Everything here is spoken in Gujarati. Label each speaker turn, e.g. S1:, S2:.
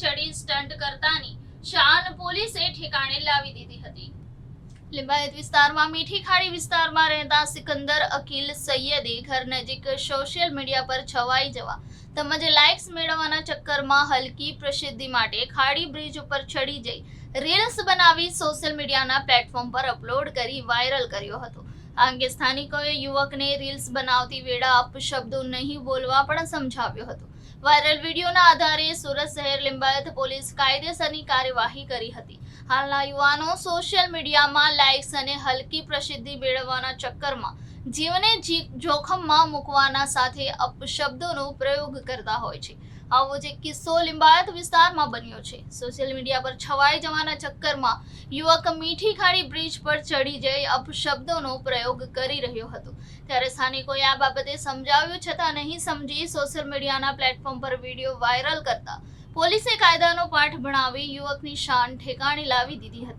S1: ચડી સ્ટન્ટ કરતાની શાન પોલીસે લાવી દીધી હતી. લિંબાયત વિસ્તારમાં મીઠી ખાડી વિસ્તારમાં રહેતા સિકંદર, અકીલ સૈયદે ઘર નજીક સોશિયલ મીડિયા પર છવાઈ જવા તેમજ લાઇક્સ મેળવવાના ચક્કરમાં હલકી પ્રસિદ્ધિ માટે ખાડી બ્રિજ ઉપર ચડી જઈ રીલ્સ બનાવી સોશિયલ મીડિયાના પ્લેટફોર્મ પર અપલોડ કરી વાયરલ કર્યો હતો. અંગે સ્થાનિકોએ યુવકને રીલ્સ બનાવતી વેળા અપશબ્દો નહીં બોલવા પણ સમજાવ્યો હતો. વાયરલ વિડીયોના આધારે સુરત શહેર લિંબાયત પોલીસ કાયદેસરની કાર્યવાહી કરી હતી. હાલના યુવાનો સોશિયલ મીડિયામાં લાઇક્સ અને હલકી પ્રસિદ્ધિ મેળવવાના ચક્કરમાં જીવને જોખમમાં મૂકવાના સાથે અપશબ્દોનો પ્રયોગ કરતા હોય છે. આવો જે કિસ્સો લિંબાયત વિસ્તારમાં બન્યો છે. સોશિયલ મીડિયા પર છવાઈ જવાના ચક્કરમાં યુવક મીઠી ખાડી બ્રિજ પર ચડી જઈ અપશબ્દોનો પ્રયોગ કરી રહ્યો હતો. ત્યારે સ્થાનિકોએ આ બાબતે સમજાવ્યું છતાં નહીં સમજી સોશિયલ મીડિયાના પ્લેટફોર્મ પર વીડિયો વાયરલ કરતા પોલીસે કાયદાનો પાઠ ભણાવી યુવકની શાન ઠેકાણે લાવી દીધી હતી.